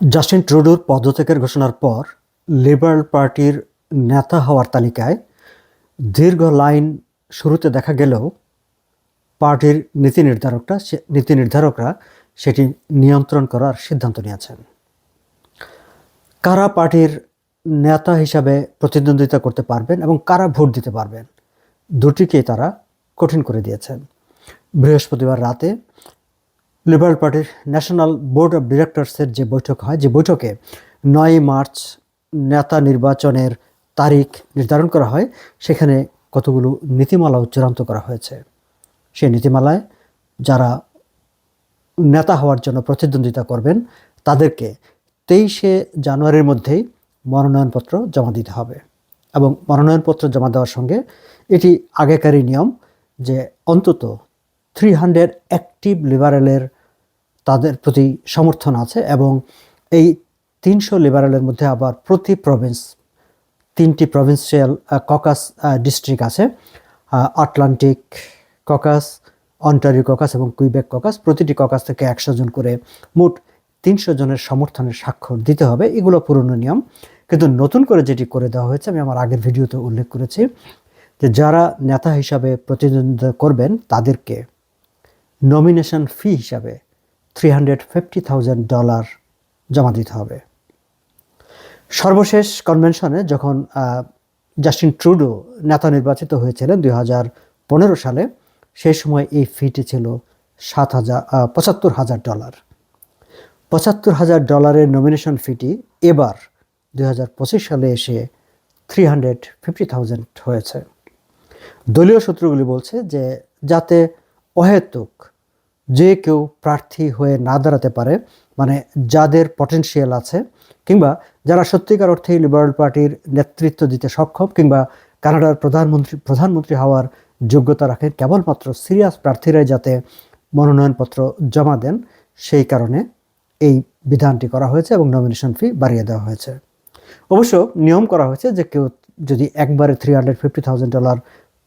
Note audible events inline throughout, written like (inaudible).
Justin ট্রুডোর পদত্যাগের ঘোষণার পর লিবারাল পার্টির নেতা হওয়ার তালিকায় দীর্ঘ লাইন শুরুতে দেখা গেলেও পার্টির নীতি নির্ধারকরা নীতি নির্ধারকরা সেটি নিয়ন্ত্রণ করার সিদ্ধান্ত নিয়েছেন। কারা পার্টির নেতা হিসাবে প্রতিদ্বন্দ্বিতা করতে পারবেন এবং কারা ভোট দিতে পারবেন, দুটিকেই তারা কঠিন করে দিয়েছেন। বৃহস্পতিবার রাতে লিবারেল পার্টির ন্যাশনাল বোর্ড অফ ডিরেক্টরসের যে বৈঠক হয়, যে বৈঠকে নয় মার্চ নেতা নির্বাচনের তারিখ নির্ধারণ করা হয়, সেখানে কতগুলো নীতিমালাও চূড়ান্ত করা হয়েছে। সেই নীতিমালায় যারা নেতা হওয়ার জন্য প্রতিদ্বন্দ্বিতা করবেন, তাদেরকে তেইশে জানুয়ারির মধ্যেই মনোনয়নপত্র জমা দিতে হবে এবং মনোনয়নপত্র জমা দেওয়ার সঙ্গে এটি আগেকারই নিয়ম যে অন্তত থ্রি হান্ড্রেড অ্যাক্টিভ লিবারেলের তাদের প্রতি সমর্থন আছে এবং এই তিনশো লিবারেলের মধ্যে আবার প্রতি প্রভিন্স তিনটি প্রভিন্সিয়াল ককাস ডিস্ট্রিক্ট আছে। আটলান্টিক ককাস অন্টারিও ককাস এবং কুইবেক ককাস প্রতিটি ককাস থেকে একশো জন করে মোট তিনশো জনের সমর্থনের স্বাক্ষর দিতে হবে। এগুলো পুরনো নিয়ম। কিন্তু নতুন করে যেটি করে দেওয়া হয়েছে, আমি আমার আগের ভিডিওতে উল্লেখ করেছি যে যারা নেতা হিসাবে প্রতিদ্বন্দ্বিতা করবেন, তাদেরকে নমিনেশন ফি হিসাবে three hundred fifty thousand dollar জমা দিতে হবে। সর্বশেষ কনভেনশনে যখন জাস্টিন ট্রুডো নেতা নির্বাচিত হয়েছিলেন দুই হাজার পনেরো সালে, সেই সময় এই ফিটি ছিল সাত হাজার পঁচাত্তর হাজার ডলার পঁচাত্তর হাজার ডলারের নমিনেশন ফিটি এবার দুই হাজার পঁচিশ সালে এসে থ্রি হান্ড্রেড ফিফটি থাউজেন্ড হয়েছে। দলীয় সূত্রগুলি বলছে যে, যাতে অহেতুক যে কেউ প্রার্থী হয়ে না দাঁড়াতে পারে মানে যাদের পটেনশিয়াল আছে, কিংবা যারা সত্যিকার অর্থেই লিবারেল পার্টির নেতৃত্ব দিতে সক্ষম, কিংবা কানাডার প্রধানমন্ত্রী প্রধানমন্ত্রী হওয়ার যোগ্যতা রাখেন, কেবলমাত্র সিরিয়াস প্রার্থীরাই যাতে মনোনয়নপত্র জমা দেন, সেই কারণে এই বিধানটি করা হয়েছে এবং নমিনেশন ফি বাড়িয়ে দেওয়া হয়েছে। অবশ্য নিয়ম করা হয়েছে যে কেউ যদি একবারে three hundred fifty thousand dollar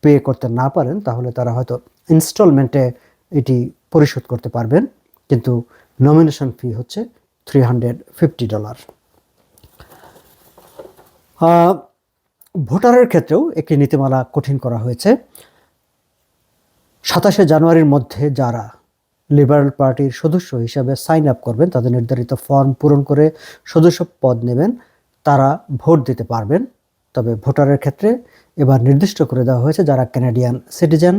pay করতে না পারেন, তাহলে তারা হয়তো ইনস্টলমেন্টে এটি পরিশোধ করতে পারবেন, কিন্তু নমিনেশন ফি হচ্ছে থ্রি হান্ড্রেড ফিফটি ডলার ভোটারের ক্ষেত্রেও একটি নীতিমালা কঠিন করা হয়েছে। সাতাশে জানুয়ারির মধ্যে যারা লিবারেল পার্টির সদস্য হিসাবে সাইন আপ করবেন, তাদের নির্ধারিত ফর্ম পূরণ করে সদস্য পদ নেবেন, তারা ভোট দিতে পারবেন। তবে ভোটারের ক্ষেত্রে এবার নির্দিষ্ট করে দেওয়া হয়েছে যারা ক্যানাডিয়ান সিটিজেন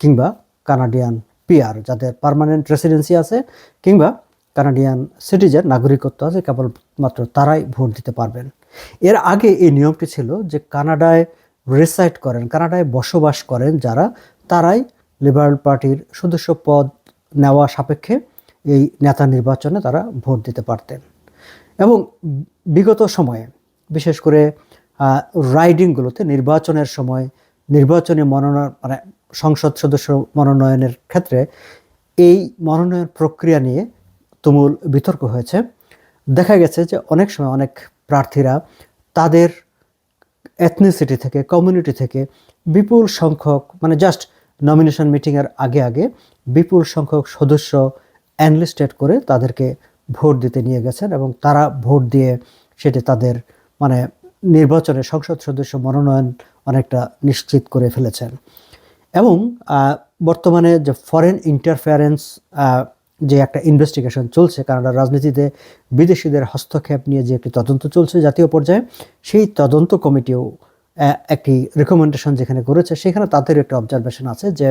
কিংবা কানাডিয়ান পিআর, যাদের পার্মানেন্ট রেসিডেন্সি আছে, কিংবা কানাডিয়ান সিটিজেন নাগরিকত্ব আছে, কেবলমাত্র তারাই ভোট দিতে পারবেন। এর আগে এই নিয়মটি ছিল যে কানাডায় রেসাইড করেন, কানাডায় বসবাস করেন যারা, তারাই লিবারেল পার্টির সদস্য পদ নেওয়া সাপেক্ষে এই নেতা নির্বাচনে তারা ভোট দিতে পারতেন। এবং বিগত সময়ে, বিশেষ করে রাইডিংগুলোতে নির্বাচনের সময়, নির্বাচনী মনোনয়ন মানে সংসদ সদস্য মনোনয়নের ক্ষেত্রে এই মনোনয়ন প্রক্রিয়া নিয়ে তুমুল বিতর্ক হয়েছে। দেখা গেছে যে অনেক সময় অনেক প্রার্থীরা তাদের এথনিসিটি থেকে কমিউনিটি থেকে বিপুল সংখ্যক মানে জাস্ট নমিনেশন মিটিংয়ের আগে আগে বিপুল সংখ্যক সদস্য অ্যানলিস্টেড করে তাদেরকে ভোট দিতে নিয়ে গেছেন এবং তারা ভোট দিয়ে সেটি তাদের মানে নির্বাচনে সংসদ সদস্য মনোনয়ন অনেকটা নিশ্চিত করে ফেলেছেন। এবং বর্তমানে যে ফরেন ইন্টারফেয়ারেন্স যে একটা ইনভেস্টিগেশন চলছে, কানাডার রাজনীতিতে বিদেশিদের হস্তক্ষেপ নিয়ে যে একটি তদন্ত চলছে জাতীয় পর্যায়ে, সেই তদন্ত কমিটিও একটি রেকমেন্ডেশন যেখানে করেছে, সেখানে তাদের একটা অবজারভেশন আছে যে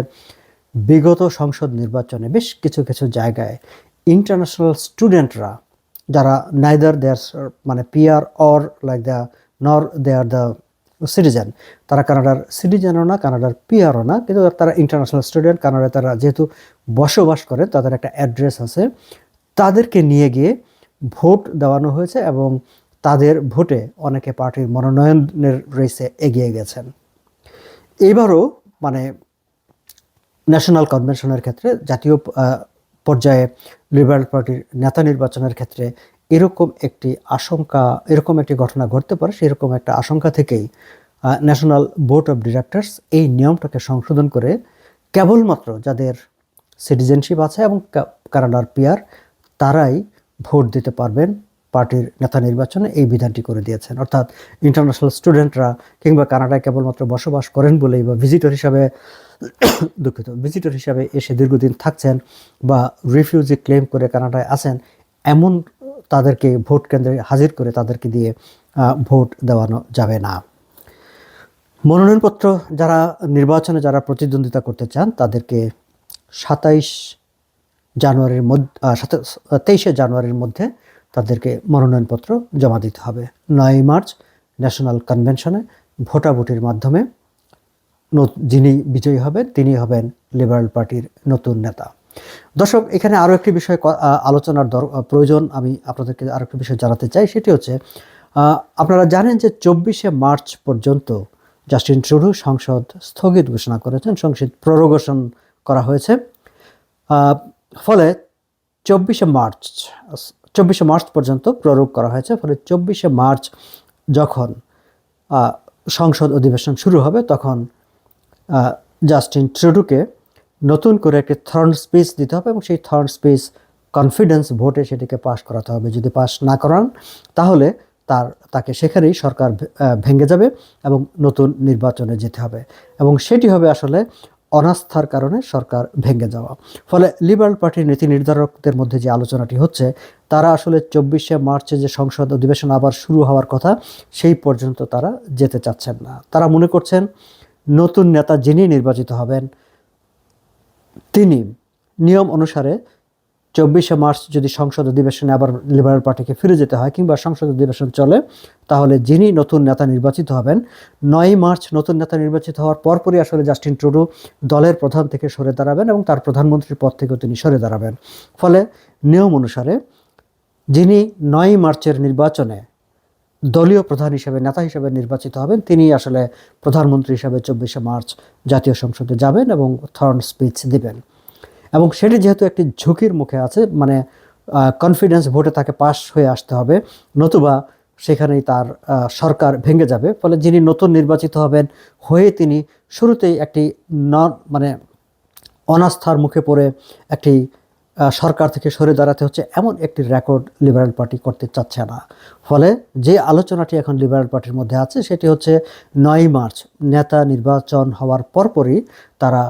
বিগত সংসদ নির্বাচনে বেশ কিছু কিছু জায়গায় ইন্টারন্যাশনাল স্টুডেন্টরা যারা নাইদার দেয়ার মানে পিয়ার অর লাইক দ্য নর দে আর দ্য সিটিজেন তারা কানাডার সিটিজেনও না, কানাডার পিআরও না, কিন্তু তারা ইন্টারন্যাশনাল স্টুডেন্ট কানাডায় তারা যেহেতু বসবাস করে, তাদের একটা অ্যাড্রেস আছে। তাদেরকে নিয়ে গিয়ে ভোট দেওয়ানো হয়েছে এবং তাদের ভোটে অনেকে পার্টির মনোনয়নের রেসে এগিয়ে গেছেন। এবারও মানে ন্যাশনাল কনভেনশনের ক্ষেত্রে, জাতীয় পর্যায়ে লিবারেল পার্টির নেতা নির্বাচনের ক্ষেত্রে এরকম একটি আশঙ্কা, এরকম একটি ঘটনা ঘটতে পারে, সেরকম একটা আশঙ্কা থেকেই ন্যাশনাল বোর্ড অফ ডিরেক্টরস এই নিয়মটাকে সংশোধন করে কেবলমাত্র যাদের সিটিজেনশিপ আছে এবং কানাডার পিয়ার তারাই ভোট দিতে পারবেন পার্টির নেতা নির্বাচনে এই বিধানটি করে দিয়েছেন। অর্থাৎ ইন্টারন্যাশনাল স্টুডেন্টরা কিংবা কানাডায় কেবলমাত্র বসবাস করেন বলেই বা ভিজিটর হিসাবে (coughs) দুঃখিত ভিজিটর হিসাবে এসে দীর্ঘদিন থাকছেন বা রিফিউজি ক্লেম করে কানাডায় আছেন, এমন তাদেরকে ভোট কেন্দ্রে হাজির করে তাদেরকে দিয়ে ভোট দেওয়ানো যাবে না। মনোনয়নপত্র যারা নির্বাচনে যারা প্রতিদ্বন্দ্বিতা করতে চান, তাদেরকে সাতাইশ জানুয়ারির মধ্যে তেইশে জানুয়ারির মধ্যে তাদেরকে মনোনয়নপত্র জমা দিতে হবে। নয় মার্চ ন্যাশনাল কনভেনশনে ভোটাভুটির মাধ্যমে যিনি বিজয়ী হবেন তিনি হবেন লিবারেল পার্টির নতুন নেতা। দর্শক, এখানে আরও একটি বিষয় আলোচনার দর- প্রয়োজন আমি আপনাদেরকে আরও একটি বিষয় জানাতে চাই। সেটি হচ্ছে আপনারা জানেন যে চব্বিশে মার্চ পর্যন্ত জাস্টিন ট্রুডু সংসদ স্থগিত ঘোষণা করেছেন, সংসদ প্ররোগেশন করা হয়েছে। ফলে চব্বিশে মার্চ চব্বিশে মার্চ পর্যন্ত প্রয়োগ করা হয়েছে, ফলে চব্বিশে মার্চ যখন সংসদ অধিবেশন শুরু হবে, তখন জাস্টিন ট্রুডুকে নতুন করে একটি থর্ন স্পিচ দিতে হবে এবং সেই থর্ন স্পিচ কনফিডেন্স ভোটে সেটিকে পাশ করাতে হবে। যদি পাশ না করান, তাহলে তার, তাকে সেখানেই সরকার ভেঙে যাবে এবং নতুন নির্বাচনে যেতে হবে। এবং সেটি হবে আসলে অনাস্থার কারণে সরকার ভেঙে যাওয়া। ফলে লিবারেল পার্টির নীতি নির্ধারকদের মধ্যে যে আলোচনাটি হচ্ছে, তারা আসলে চব্বিশে মার্চে যে সংসদ অধিবেশন আবার শুরু হওয়ার কথা, সেই পর্যন্ত তারা যেতে চাচ্ছেন না। তারা মনে করছেন, নতুন নেতা যিনি নির্বাচিত হবেন তিনি নিয়ম অনুসারে চব্বিশে মার্চ যদি সংসদ অধিবেশনে আবার লিবারেল পার্টিকে ফিরে যেতে হয় কিংবা সংসদ অধিবেশন চলে, তাহলে যিনি নতুন নেতা নির্বাচিত হবেন নয় মার্চ নতুন নেতা নির্বাচিত হওয়ার পরপরই আসলে জাস্টিন ট্রুডু দলের প্রধান থেকে সরে দাঁড়াবেন এবং তার প্রধানমন্ত্রীর পদ থেকেও তিনি সরে দাঁড়াবেন। ফলে নিয়ম অনুসারে যিনি নয় মার্চের নির্বাচনে দলীয় প্রধান হিসেবে, নেতা হিসেবে নির্বাচিত হবেন। তিনি আসলে প্রধানমন্ত্রী হিসেবে চব্বিশে মার্চ জাতীয় সংসদে যাবেন এবং থর্ন স্পিচ দিবেন। এবং সেটি যেহেতু একটি ঝুঁকির মুখে আছে মানে কনফিডেন্স ভোটে তাকে পাশ হয়ে আসতে হবে, নতুবা সেখানেই তার সরকার ভেঙে যাবে। ফলে যিনি নতুন নির্বাচিত হবেন হয়ে তিনি শুরুতেই একটি নন মানে অনাস্থার মুখে পড়ে একটি সরকার থেকে সরে দাঁড়াতে হচ্ছে এমন একটি রেকর্ড লিবারেল পার্টি করতে চাচ্ছে না। ফলে যে আলোচনাটি এখন লিবারেল পার্টির মধ্যে আছে, সেটি হচ্ছে নয় মার্চ নেতা নির্বাচন হওয়ার পরপরই তারা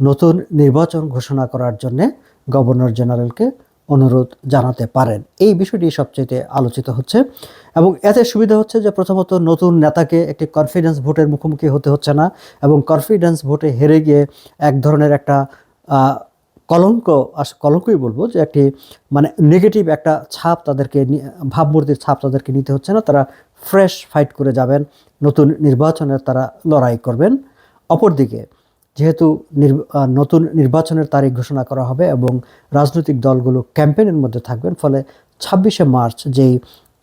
নতুন নির্বাচন ঘোষণা করার জন্যে গভর্নর জেনারেলকে অনুরোধ জানাতে পারেন। এই বিষয়টি সবচেয়ে আলোচিত হচ্ছে এবং এতে সুবিধা হচ্ছে যে প্রথমত নতুন নেতাকে একটি কনফিডেন্স ভোটের মুখোমুখি হতে হচ্ছে না এবং কনফিডেন্স ভোটে হেরে গিয়ে এক ধরনের একটা কলঙ্ক কলঙ্কই বলব যে একটি মানে নেগেটিভ একটা ছাপ তাদেরকে ভাবমূর্তির ছাপ তাদেরকে নিতে হচ্ছে না। তারা ফ্রেশ ফাইট করে যাবেন, নতুন নির্বাচনের তারা লড়াই করবেন। অপরদিকে যেহেতু নতুন নির্বাচনের তারিখ ঘোষণা করা হবে এবং রাজনৈতিক দলগুলো ক্যাম্পেনের মধ্যে থাকবেন, ফলে ছাব্বিশে মার্চ যেই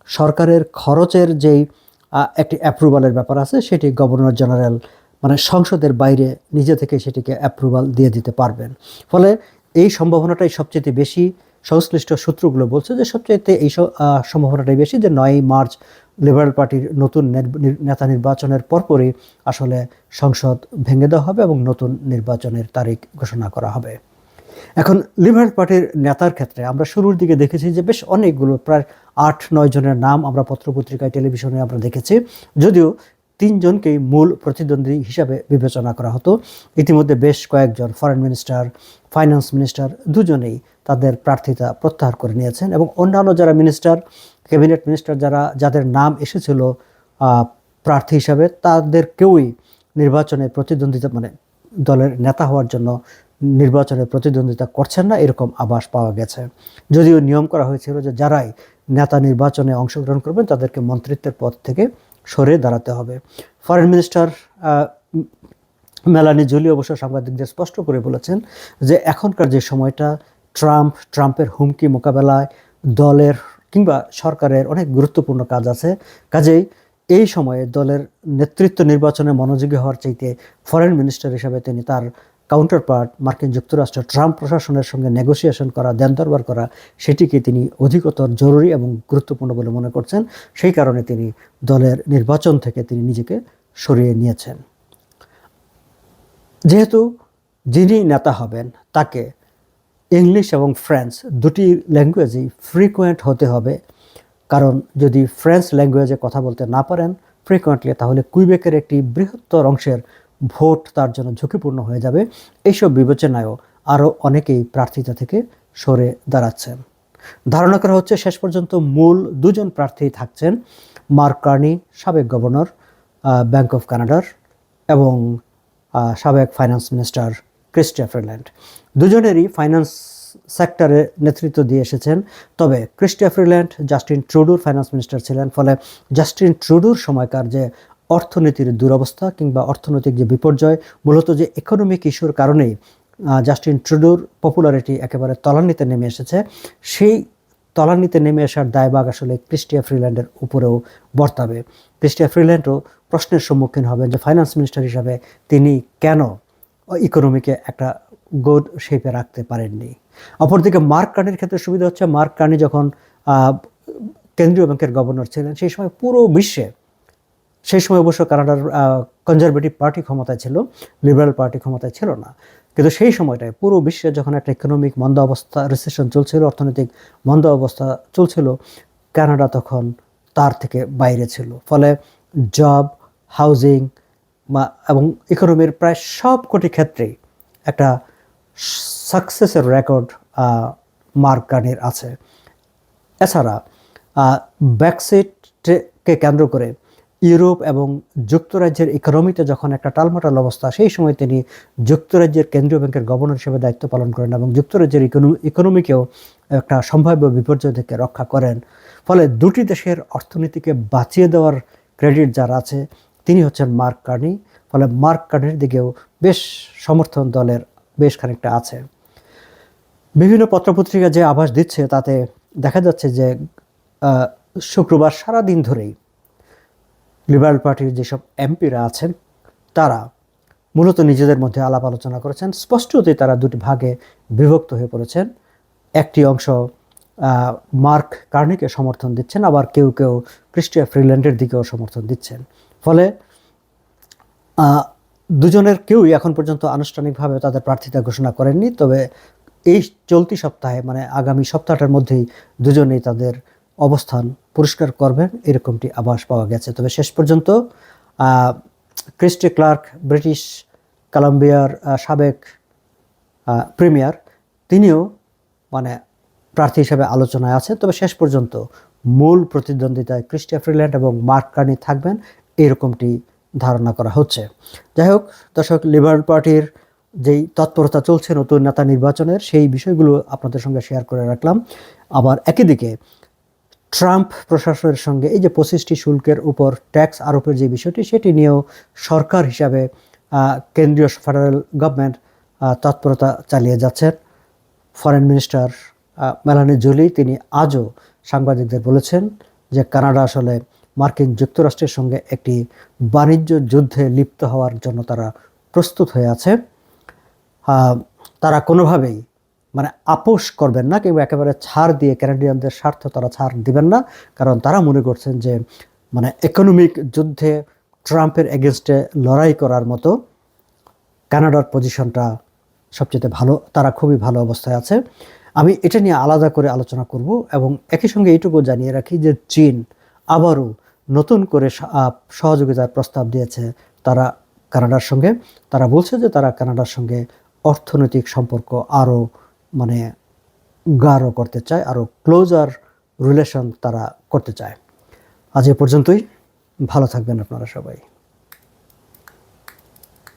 সরকারের খরচের যেই একটি অ্যাপ্রুভালের ব্যাপার আছে, সেটি গভর্নর জেনারেল মানে সংসদের বাইরে নিজে থেকে সেটিকে অ্যাপ্রুভাল দিয়ে দিতে পারবেন। ফলে এই সম্ভাবনাটাই সবচেয়ে বেশি সংশ্লিষ্ট সূত্রগুলো বলছে যে সবচাইতে এই সম্ভাবনাটাই বেশি যে নয় মার্চ লিবারেল পার্টির নতুন নেতা নির্বাচনের পরপরই আসলে সংসদ ভেঙে দেওয়া হবে এবং নতুন নির্বাচনের তারিখ ঘোষণা করা হবে। এখন লিবারেল পার্টির নেতার ক্ষেত্রে আমরা শুরুর দিকে দেখেছি যে বেশ অনেকগুলো, প্রায় আট নয় জনের নাম আমরা পত্রপত্রিকায়, টেলিভিশনে আমরা দেখেছি। যদিও তিনজনকেই মূল প্রতিদ্বন্দ্বী হিসাবে বিবেচনা করা হতো। ইতিমধ্যে বেশ কয়েকজন ফরেন মিনিস্টার ফাইন্যান্স মিনিস্টার দুজনেই তাদের প্রার্থিতা প্রত্যাহার করে নিয়েছেন এবং অন্যান্য যারা মিনিস্টার ক্যাবিনেট মিনিস্টার যারা, যাদের নাম এসেছিল প্রার্থী হিসাবে তাদের কেউই নির্বাচনে প্রতিদ্বন্দ্বিতা মানে দলের নেতা হওয়ার জন্য নির্বাচনে প্রতিদ্বন্দ্বিতা করছেন না, এরকম আভাস পাওয়া গেছে। যদিও নিয়ম করা হয়েছিল যে যারাই নেতা নির্বাচনে অংশগ্রহণ করবেন তাদেরকে মন্ত্রিত্বের পদ থেকে সরে দাঁড়াতে হবে। ফরেন মিনিস্টার মেলানি জুলি অবশ্য সাংবাদিকদের স্পষ্ট করে বলেছেন যে এখনকার যে সময়টা, ট্রাম্প, ট্রাম্পের হুমকি মোকাবেলায় দলের কিংবা সরকারের অনেক গুরুত্বপূর্ণ কাজ আছে। কাজেই এই সময়ে দলের নেতৃত্ব নির্বাচনে মনোযোগী হওয়ার চাইতে ফরেন মিনিস্টার হিসাবে তিনি তার কাউন্টার পার্ট মার্কিন যুক্তরাষ্ট্র ট্রাম্প প্রশাসনের সঙ্গে নেগোসিয়েশন করা, দেন দরবার করা, সেটিকে তিনি অধিকতর জরুরি এবং গুরুত্বপূর্ণ বলে মনে করছেন। সেই কারণে তিনি দলের নির্বাচন থেকে তিনি নিজেকে সরিয়ে নিয়েছেন। যেহেতু যিনি নেতা হবেন, তাকে ইংলিশ এবং ফ্রেঞ্চ দুটি ল্যাঙ্গুয়েজই ফ্রিকুয়েন্ট হতে হবে। কারণ যদি ফ্রেঞ্চ ল্যাঙ্গুয়েজে কথা বলতে না পারেন ফ্রিকোয়েন্টলি তাহলে কুইবেকের একটি বৃহত্তর অংশের ভোট তার জন্য ঝুঁকিপূর্ণ হয়ে যাবে। এইসব বিবেচনায়ও আরও অনেকেই প্রার্থিতা থেকে সরে দাঁড়াচ্ছেন। ধারণা করা হচ্ছে শেষ পর্যন্ত মূল দুজন প্রার্থী থাকছেন মার্ক কার্নি, সাবেক গভর্নর ব্যাংক অফ কানাডার এবং সাবেক ফাইন্যান্স মিনিস্টার ক্রিস্টিয়া ফ্রিল্যান্ড দুজনেরই ফাইন্যান্স সেক্টরে নেতৃত্ব দিয়ে এসেছেন। তবে ক্রিস্টিয়া ফ্রিল্যান্ড জাস্টিন ট্রুডুর ফাইন্যান্স মিনিস্টার ছিলেন। ফলে জাস্টিন ট্রুডুর সময়কার যে অর্থনীতির দুরবস্থা কিংবা অর্থনৈতিক যে বিপর্যয় মূলত যে ইকোনমিক ইস্যুর কারণেই আহ, জাস্টিন ট্রুডুর পপুলারিটি একেবারে তলানিতে নেমে এসেছে। সেই তলানিতে নেমে আসার দায়ভাগ আসলে ক্রিস্টিয়া ফ্রিল্যান্ডের উপরেও বর্তাবে। ক্রিস্টিয়া ফ্রিল্যান্ডও প্রশ্নের সম্মুখীন হবেন যে ফাইন্যান্স মিনিস্টার হিসাবে তিনি কেন ইকোনমিকে একটা গুড শেপে রাখতে পারেননি। অপরদিকে মার্ক কার্নির ক্ষেত্রে সুবিধা হচ্ছে মার্ক কার্নি যখন কেন্দ্রীয় ব্যাংকের গভর্নর ছিলেন সেই সময় পুরো বিশ্বে সেই সময় অবশ্য কানাডার কনজারভেটিভ পার্টি ক্ষমতায় ছিল লিবারেল পার্টি ক্ষমতায় ছিল না। কিন্তু সেই সময়টায় পুরো বিশ্বে যখন একটা ইকোনমিক মন্দ অবস্থা রিসেশন চলছিল, অর্থনৈতিক মন্দ অবস্থা চলছিল, কানাডা তখন তার থেকে বাইরে ছিল। ফলে জব হাউজিং বা এবং ইকোনমির প্রায় সব কোটি ক্ষেত্রেই একটা সাকসেসের রেকর্ড মার্ক কার্নির আছে। এছাড়া ব্যাকসিটকে কেন্দ্র করে ইউরোপ এবং যুক্তরাজ্যের ইকোনমিতে যখন একটা টালমাটাল অবস্থা, সেই সময় তিনি যুক্তরাজ্যের কেন্দ্রীয় ব্যাংকের গভর্নর হিসেবে দায়িত্ব পালন করেন এবং যুক্তরাজ্যের ইকোনমিকেও একটা সম্ভাব্য বিপর্যয় থেকে রক্ষা করেন। ফলে দুটি দেশের অর্থনীতিকে বাঁচিয়ে দেওয়ার ক্রেডিট যার আছে, তিনি হচ্ছেন মার্ক কার্নি। ফলে মার্ক কার্নির দিকেও বেশ সমর্থন দলের বেশ খানিকটা আছে। বিভিন্ন পত্রপত্রিকা যে আভাস দিচ্ছে, তাতে দেখা যাচ্ছে যে শুক্রবার সারা দিন ধরেই লিবারেল পার্টির যেসব এমপিরা আছেন, তারা মূলত নিজেদের মধ্যে আলাপ আলোচনা করেছেন। স্পষ্টতই তারা দুটি ভাগে বিভক্ত হয়ে পড়েছেন। একটি অংশ মার্ক কার্নিকে সমর্থন দিচ্ছেন, আবার কেউ কেউ ক্রিস্টিয়া ফ্রিল্যান্ডের দিকেও সমর্থন দিচ্ছেন। ফলে দুজনের কেউই এখন পর্যন্ত আনুষ্ঠানিকভাবে তাদের প্রার্থিতা ঘোষণা করেননি, তবে এই চলতি সপ্তাহে মানে আগামী সপ্তাহটার মধ্যেই দুজনেই তাদের অবস্থান পরিষ্কার করবেন, এরকমটি আভাস পাওয়া গেছে। তবে শেষ পর্যন্ত ক্রিস্টি ক্লার্ক, ব্রিটিশ কলম্বিয়ার সাবেক প্রিমিয়ার, তিনিও মানে প্রার্থী হিসেবে আলোচনায় আছেন। তবে শেষ পর্যন্ত মূল প্রতিদ্বন্দ্বিতায় ক্রিস্টিয়া ফ্রিল্যান্ড এবং মার্ক কার্নি থাকবেন, এরকমটি ধারণা করা হচ্ছে। যাই হোক, দর্শক, লিবারেল পার্টির যেই তৎপরতা চলছে নতুন নেতা নির্বাচনের, সেই বিষয়গুলো আপনাদের সঙ্গে শেয়ার করে রাখলাম। আবার একই দিকে ট্রাম্প প্রশাসনের সঙ্গে এই যে পঁচিশটি শুল্কের উপর ট্যাক্স আরোপের যে বিষয়টি, সেটি নিয়েও সরকার হিসাবে কেন্দ্রীয় ফেডারেল গভর্নমেন্ট তৎপরতা চালিয়ে যাচ্ছেন। ফরেন মিনিস্টার মেলানি জুলি, তিনি আজও সাংবাদিকদের বলেছেন যে কানাডা আসলে মার্কিন যুক্তরাষ্ট্রের সঙ্গে একটি বাণিজ্য যুদ্ধে লিপ্ত হওয়ার জন্য তারা প্রস্তুত হয়ে আছে। তারা কোনোভাবেই মানে আপোষ করবেন না কিংবা একেবারে ছাড় দিয়ে ক্যানাডিয়ানদের স্বার্থ তারা ছাড় দিবেন না। কারণ তারা মনে করছেন যে মানে ইকোনমিক যুদ্ধে ট্রাম্পের এগেনস্টে লড়াই করার মতো কানাডার পজিশনটা সবচেয়ে ভালো, তারা খুবই ভালো অবস্থায় আছে। আমি এটা নিয়ে আলাদা করে আলোচনা করব এবং একই সঙ্গে এইটুকু জানিয়ে রাখি যে চীন আবারও নতুন করে সহযোগিতার প্রস্তাব দিয়েছে তারা কানাডার সঙ্গে। তারা বলছে যে তারা কানাডার সঙ্গে অর্থনৈতিক সম্পর্ক আরও মানে গাঢ় করতে চায় আরও ক্লোজার রিলেশন তারা করতে চায়। আজ এ পর্যন্তই, ভালো থাকবেন আপনারা সবাই।